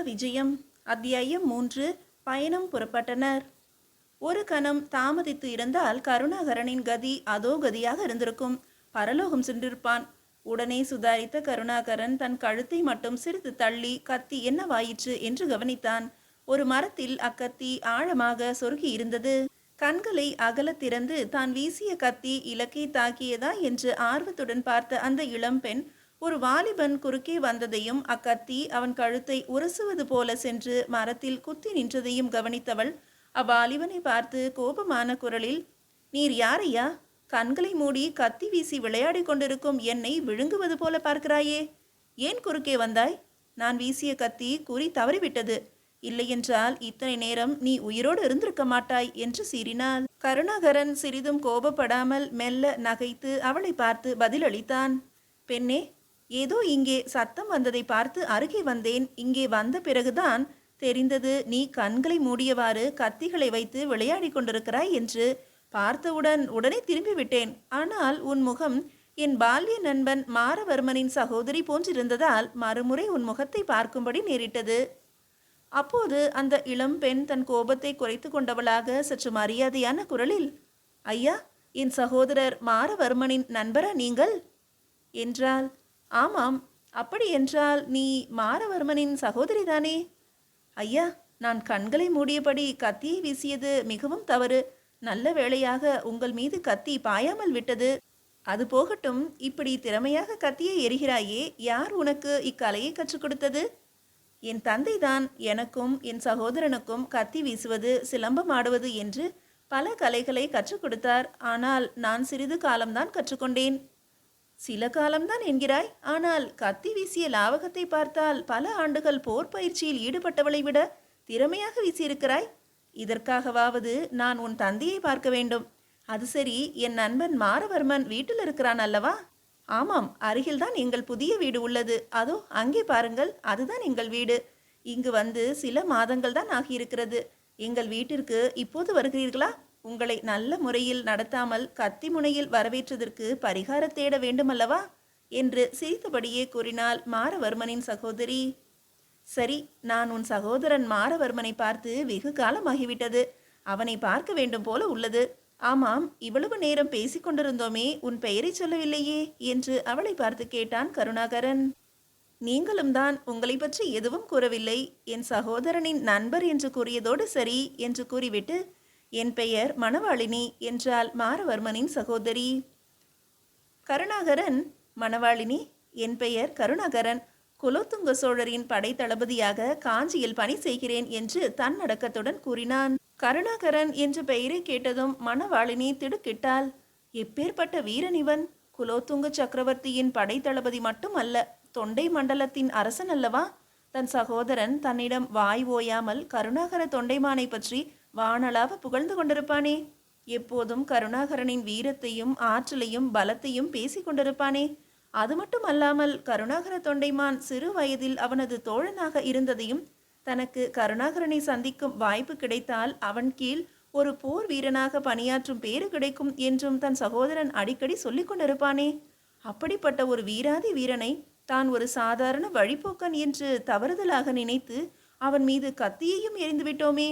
சொர்க்க விஜயம் அத்தியாயம் மூன்று பயணம் புறப்பட்டனர். ஒரு கணம் தாமதித்து இருந்தால் கருணாகரனின் கதி அதோ கதியாக இருந்திருக்கும். பரலோகம் சென்றிருப்பான். உடனே சுதாரித்த கருணாகரன் தன் கழுத்தை மட்டும் சிறிது தள்ளி கத்தி என்னவாயிற்று? என்று கவனித்தான். ஒரு மரத்தில் அக்கத்தி ஆழமாக சொருகி இருந்தது. கண்களை அகல திறந்து தான் வீசிய கத்தி இலக்கை தாக்கியதா? என்று ஆர்வத்துடன் பார்த்த அந்த இளம்பெண் ஒரு வாலிபன் குறுக்கே வந்ததையும் அக்கத்தி அவன் கழுத்தை உரசுவது போல சென்று மரத்தில் குத்தி நின்றதையும் கவனித்தவள் அவ்வாலிபனை பார்த்து கோபமான குரலில் நீர் யாரையா? கண்களை மூடி கத்தி வீசி விளையாடிக் கொண்டிருக்கும் என்னை விழுங்குவது போல பார்க்கிறாயே. ஏன் குறுக்கே வந்தாய்? நான் வீசிய கத்தி குறி தவறிவிட்டது. இல்லையென்றால் இத்தனை நேரம் நீ உயிரோடு இருந்திருக்க மாட்டாய் என்று சீறினாள். கருணாகரன் சிறிதும் கோபப்படாமல் மெல்ல நகைத்து அவளை பார்த்து பதிலளித்தான். பெண்ணே ஏதோ இங்கே சத்தம் வந்ததை பார்த்து அருகே வந்தேன். இங்கே வந்த பிறகுதான் தெரிந்தது நீ கண்களை மூடியவாறு கத்திகளை வைத்து விளையாடிக் கொண்டிருக்கிறாய் என்று. பார்த்தவுடன் உடனே திரும்பி விட்டேன் ஆனால் உன் முகம் என் பால்ய நண்பன் மாரவர்மனின் சகோதரி போன்றிருந்ததால் மறுமுறை உன் முகத்தை பார்க்கும்படி நேரிட்டது. அப்போது அந்த இளம் பெண் தன் கோபத்தை குறைத்து கொண்டவளாக சற்று மரியாதையான குரலில் ஐயா என் சகோதரர் மாரவர்மனின் நண்பரா நீங்கள்? என்றாள். ஆமாம். அப்படி என்றால் நீ மாரவர்மனின் சகோதரிதானே ஐயா நான் கண்களை மூடியபடி கத்தியை வீசியது மிகவும் தவறு. நல்ல வேளையாக உங்கள் மீது கத்தி பாயாமல் விட்டது. அது போகட்டும் இப்படி திறமையாக கத்தியை எரிகிறாயே யார் உனக்கு இக்கலையை கற்றுக் கொடுத்தது? என் தந்தைதான் எனக்கும் என் சகோதரனுக்கும் கத்தி வீசுவது சிலம்பம் ஆடுவது என்று பல கலைகளை கற்றுக் கொடுத்தார். ஆனால் நான் சிறிது காலம்தான் கற்றுக்கொண்டேன். சில காலம்தான் என்கிறாய். ஆனால் கத்தி வீசிய லாவகத்தை பார்த்தால் பல ஆண்டுகள் போர் பயிற்சியில் ஈடுபட்டவளை விட திறமையாக வீசியிருக்கிறாய். இதற்காகவாவது நான் உன் தந்தையை பார்க்க வேண்டும். அது சரி என் நண்பன் மாரவர்மன் வீட்டில் இருக்கிறான் அல்லவா? ஆமாம் அருகில்தான் எங்கள் புதிய வீடு உள்ளது. அதோ அங்கே பாருங்கள் அதுதான் எங்கள் வீடு. இங்கு வந்து சில மாதங்கள் தான் ஆகியிருக்கிறது. எங்கள் வீட்டிற்கு இப்போது வருகிறீர்களா? உங்களை நல்ல முறையில் நடத்தாமல் கத்தி முனையில் வரவேற்றதற்கு பரிகார தேட வேண்டுமல்லவா? என்று சிரித்தபடியே கூறினாள் மாரவர்மனின் சகோதரி. சரி நான் உன் சகோதரன் மாரவர்மனை பார்த்து வெகு காலமாகிவிட்டது. அவனை பார்க்க வேண்டும் போல உள்ளது. ஆமாம் இவ்வளவு நேரம் பேசிக் கொண்டிருந்தோமே உன் பெயரை சொல்லவில்லையே என்று அவளை பார்த்து கேட்டான் கருணாகரன். நீங்களும் தான் உங்களை பற்றி எதுவும் கூறவில்லை. என் சகோதரனின் நண்பர் என்று கூறியதோடு சரி என்று கூறிவிட்டு என் பெயர் மணவாளினி என்றால் மாரவர்மனின் சகோதரி. கருணாகரன் மணவாளினி என் பெயர் கருணாகரன். குலோத்துங்க சோழரின் படை தளபதியாக காஞ்சியில் பணி செய்கிறேன் என்று தன்னடக்கத்துடன் கூறினான். கருணாகரன் என்ற பெயரை கேட்டதும் மணவாளினி திடுக்கிட்டாள். எப்பேற்பட்ட வீரன் இவன்? குலோத்துங்க சக்கரவர்த்தியின் படை தளபதி மட்டுமல்ல தொண்டை மண்டலத்தின் அரசன் அல்லவா? தன் சகோதரன் தன்னிடம் வாய் ஓயாமல் கருணாகர தொண்டைமானை பற்றி வானளாவ புகழ்ந்து கொண்டிருப்பானே. எப்போதும் கருணாகரனின் வீரத்தையும் ஆற்றலையும் பலத்தையும் பேசிக் கொண்டிருப்பானே. அது மட்டும் அல்லாமல் கருணாகர தொண்டைமான் சிறு வயதில் அவனது தோழனாக இருந்ததையும் தனக்கு கருணாகரனை சந்திக்கும் வாய்ப்பு கிடைத்தால் அவன் கீழ் ஒரு போர் வீரனாக பணியாற்றும் பேறு கிடைக்கும் என்றும் தன் சகோதரன் அடிக்கடி சொல்லிக் கொண்டிருப்பானே. அப்படிப்பட்ட ஒரு வீராதி வீரனை தான் ஒரு சாதாரண வழிப்போக்கன் என்று தவறுதலாக நினைத்து அவன் மீது கத்தியையும் எரிந்துவிட்டோமே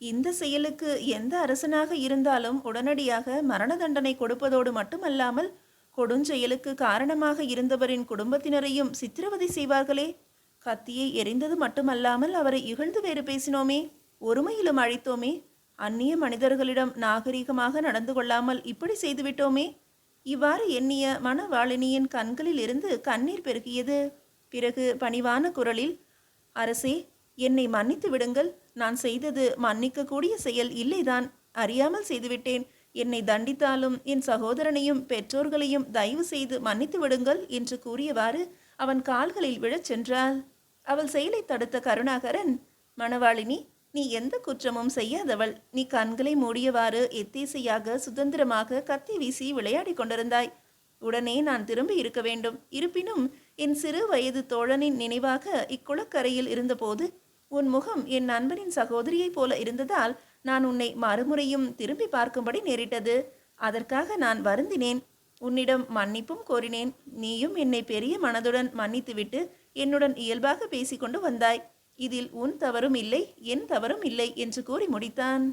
இந்த செயலுக்கு எந்த அரசனாக இருந்தாலும் உடனடியாக மரண தண்டனை கொடுப்பதோடு மட்டுமல்லாமல் கொடுஞ்செயலுக்கு காரணமாக இருந்தவரின் குடும்பத்தினரையும் சித்திரவதை செய்வார்களே. கத்தியை எரிந்தது மட்டுமல்லாமல் அவரை இகழ்ந்து வேறு பேசினோமே. ஒருமையிலும் அழைத்தோமே. அந்நிய மனிதர்களிடம் நாகரிகமாக நடந்து கொள்ளாமல் இப்படி செய்துவிட்டோமே. இவ்வாறு எண்ணிய மணவாளினியின் கண்களில் இருந்து கண்ணீர் பெருகியது. பிறகு பணிவான குரலில் அரசே என்னை மன்னித்து விடுங்கள். நான் செய்தது மன்னிக்கக்கூடிய செயல் இல்லைதான். அறியாமல் செய்துவிட்டேன். என்னை தண்டித்தாலும் என் சகோதரனையும் பெற்றோர்களையும் தயவு செய்து மன்னித்து விடுங்கள் என்று கூறியவாறு அவன் கால்களில் விழச் சென்றாள். அவள் செயலை தடுத்த கருணாகரன் மணவாளினி நீ எந்த குற்றமும் செய்யாதவள். நீ கண்களை மூடியவாறு எத்தேசையாக சுதந்திரமாக கத்தி வீசி விளையாடிக் கொண்டிருந்தாய். உடனே நான் திரும்பி இருக்க வேண்டும். இருப்பினும் என் சிறு வயது தோழனின் நினைவாக இக்குளக்கரையில் இருந்தபோது உன் முகம் என் நண்பனின் சகோதரியைப் போல இருந்ததால் நான் உன்னை மறுமுறையும் திரும்பி பார்க்கும்படி நேரிட்டது. அதற்காக நான் வருந்தினேன். உன்னிடம் மன்னிப்பும் கோரினேன். நீயும் என்னை பெரிய மனதுடன் மன்னித்துவிட்டு என்னுடன் இயல்பாக பேசிக்கொண்டு வந்தாய். இதில் உன் தவறும் இல்லை என் தவறும் இல்லை என்று கூறி முடித்தான்.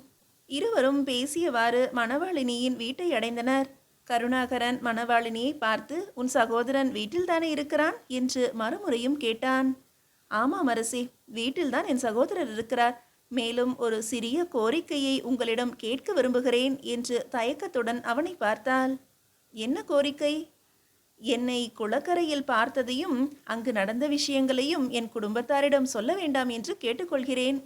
இருவரும் பேசியவாறு மணவாளினியின் வீட்டை அடைந்தனர். கருணாகரன் மணவாளினியை பார்த்து உன் சகோதரன் வீட்டில்தானே இருக்கிறான்? என்று மறுமுறையும் கேட்டான். ஆமாம் அரசி வீட்டில்தான் என் சகோதரர் இருக்கிறார். மேலும் ஒரு சிறிய கோரிக்கையை உங்களிடம் கேட்க விரும்புகிறேன் என்று தயக்கத்துடன் அவனை பார்த்தாள். என்ன கோரிக்கை? என்னை குளக்கரையில் பார்த்ததையும் அங்கு நடந்த விஷயங்களையும் என் குடும்பத்தாரிடம் சொல்ல வேண்டாம் என்று கேட்டுக்கொள்கிறேன்.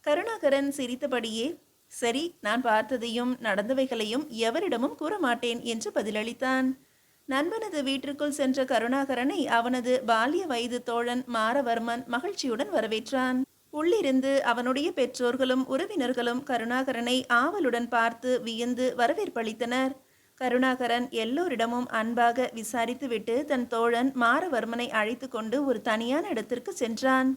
கருணாகரன் சிரித்தபடியே சரி நான் பார்த்ததையும் நடந்தவைகளையும் எவரிடமும் கூற மாட்டேன் என்று பதிலளித்தான். நண்பனது வீட்டிற்குள் சென்ற கருணாகரனை அவனது பால்ய வயது தோழன் மாரவர்மன் மகிழ்ச்சியுடன் வரவேற்றான். உள்ளிருந்து அவனுடைய பெற்றோர்களும் உறவினர்களும் கருணாகரனை ஆவலுடன் பார்த்து வியந்து வரவேற்பளித்தனர். கருணாகரன் எல்லோரிடமும் அன்பாக விசாரித்துவிட்டு தன் தோழன் மாரவர்மனை அழைத்து கொண்டு ஒரு தனியான இடத்திற்கு சென்றான்.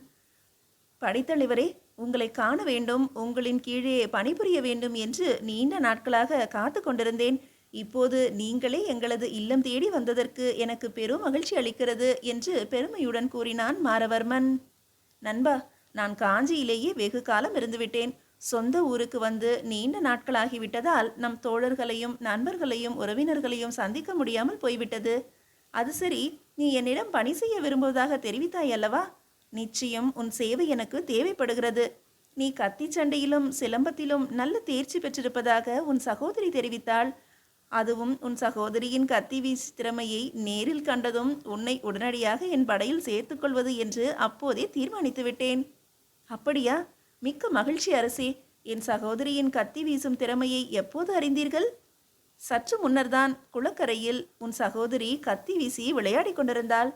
படித்தலைவரே உங்களை காண வேண்டும். உங்களின் கீழே பணிபுரிய வேண்டும் என்று நீண்ட நாட்களாக காத்து கொண்டிருந்தேன். இப்போது நீங்களே எங்களது இல்லம் தேடி வந்ததற்கு எனக்கு பெரும் மகிழ்ச்சி அளிக்கிறது என்று பெருமையுடன் கூறினான் மாரவர்மன். நண்பா நான் காஞ்சியிலேயே வெகு காலம் இருந்துவிட்டேன். சொந்த ஊருக்கு வந்து நீண்ட நாட்களாகிவிட்டதால் நம் தோழர்களையும் நண்பர்களையும் உறவினர்களையும் சந்திக்க முடியாமல் போய்விட்டது. அது சரி நீ என்னிடம் பணி செய்ய விரும்புவதாக தெரிவித்தாய் அல்லவா நிச்சயம் உன் சேவை எனக்கு தேவைப்படுகிறது. நீ கத்தி சண்டையிலும் சிலம்பத்திலும் நல்ல தேர்ச்சி பெற்றிருப்பதாக உன் சகோதரி தெரிவித்தாள். அதுவும் உன் சகோதரியின் கத்தி வீச்சு திறமையை நேரில் கண்டதும் உன்னை உடனடியாக என் படையில் சேர்த்துக்கொள்வது என்று அப்போதே தீர்மானித்து விட்டேன். அப்படியா? மிக்க மகிழ்ச்சி அரசே. என் சகோதரியின் கத்தி வீசும் திறமையை எப்போது அறிந்தீர்கள்? சற்று முன்னர்தான் குளக்கரையில் உன் சகோதரி கத்தி வீசி விளையாடிக் கொண்டிருந்தாள்.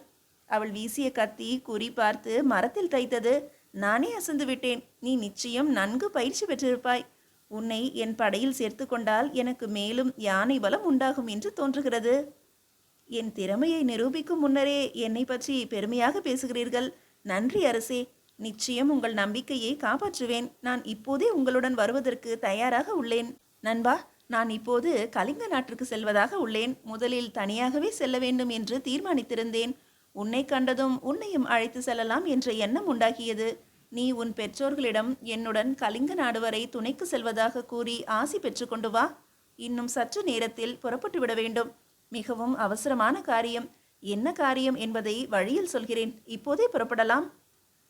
அவள் வீசிய கத்தி குறி பார்த்து மரத்தில் தைத்தது. நானே அசந்து விட்டேன். நீ நிச்சயம் நன்கு பயிற்சி பெற்றிருப்பாய். உன்னை என் படையில் சேர்த்து கொண்டால் எனக்கு மேலும் யானை பலம் உண்டாகும் என்று தோன்றுகிறது. என் திறமையை நிரூபிக்கும் முன்னரே என்னை பற்றி பெருமையாக பேசுகிறீர்கள். நன்றி அரசே. நிச்சயம் உங்கள் நம்பிக்கையை காப்பாற்றுவேன். நான் இப்போதே உங்களுடன் வருவதற்கு தயாராக உள்ளேன். நண்பா நான் இப்போது கலிங்க நாட்டிற்கு செல்வதாக உள்ளேன். முதலில் தனியாகவே செல்ல வேண்டும் என்று தீர்மானித்திருந்தேன். உன்னை கண்டதும் உன்னையும் அழைத்து செல்லலாம் என்ற எண்ணம் உண்டாகியது. நீ உன் பெற்றோர்களிடம் என்னுடன் கலிங்க நாடு வரை துணைக்கு செல்வதாக கூறி ஆசி பெற்றுக்கொண்டு வா. இன்னும் சற்று நேரத்தில் புறப்பட்டு விட வேண்டும். மிகவும் அவசரமான காரியம். என்ன காரியம் என்பதை வழியில் சொல்கிறேன். இப்போதே புறப்படலாம்.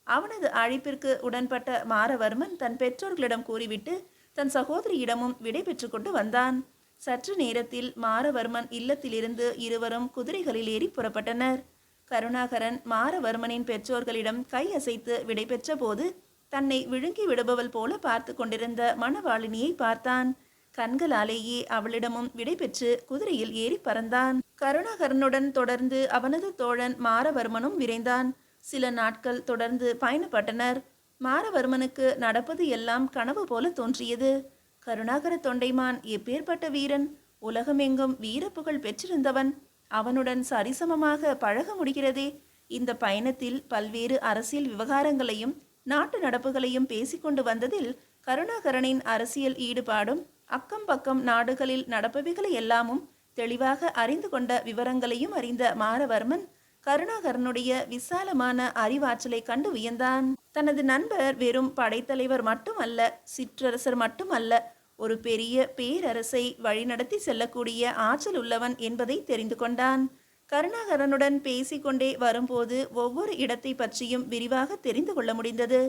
அவனது அழைப்பிற்கு உடன்பட்ட மாரவர்மன் தன் பெற்றோர்களிடம் கூறிவிட்டு தன் சகோதரியிடமும் விடை பெற்றுக்கொண்டு வந்தான். சற்று நேரத்தில் மாரவர்மன் இல்லத்திலிருந்து இருவரும் குதிரைகளில் ஏறி புறப்பட்டனர். கருணாகரன் மாரவர்மனின் பெற்றோர்களிடம் கையசைத்து விடைபெற்ற போது தன்னை விழுங்கி விடுபவள் போல பார்த்து கொண்டிருந்த மணவாளினியை பார்த்தான். கண்களாலேயே அவளிடமும் விடைபெற்று குதிரையில் ஏறி பறந்தான். கருணாகரனுடன் தொடர்ந்து அவனது தோழன் மாரவர்மனும் விரைந்தான். சில நாட்கள் தொடர்ந்து பயணப்பட்டனர். மாரவர்மனுக்கு நடப்பது எல்லாம் கனவு போல தோன்றியது. கருணாகர தொண்டைமான் எப்பேற்பட்ட வீரன்? உலகமெங்கும் வீரப்புகழ் பெற்றிருந்தவன். அவனுடன் சரிசமமாக பழக முடிகிறதே? இந்த பயணத்தில் பல்வேறு அரசியல் விவகாரங்களையும் நாட்டு நடப்புகளையும் பேசிக்கொண்டு வந்ததில் கருணாகரனின் அரசியல் ஈடுபாடும் அக்கம் பக்கம் நாடுகளில் நடப்பவைகளை எல்லாமும் தெளிவாக அறிந்து கொண்ட விவரங்களையும் அறிந்த மாரவர்மன் கருணாகரனுடைய விசாலமான அறிவாற்றலை கண்டு வியந்தான். தனது நண்பர் வெறும் படைத்தலைவர் மட்டுமல்ல சிற்றரசர் மட்டுமல்ல ஒரு பெரிய பேரரசை வழிநடத்தி செல்லக்கூடிய ஆற்றல் உள்ளவன் என்பதை தெரிந்து கொண்டான். கருணாகரனுடன் பேசிக்கொண்டே வரும்போது ஒவ்வொரு இடத்தை பற்றியும் விரிவாக தெரிந்து கொள்ள முடிந்தது.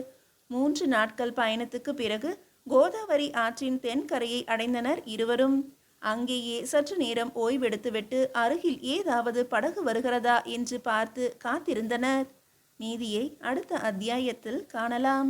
மூன்று நாட்கள் பயணத்துக்கு பிறகு கோதாவரி ஆற்றின் தென்கரையை அடைந்தனர் இருவரும். அங்கேயே சற்று நேரம் ஓய்வெடுத்துவிட்டு அருகில் ஏதாவது படகு வருகிறதா என்று பார்த்து காத்திருந்தனர். நீதியை அடுத்த அத்தியாயத்தில் காணலாம்.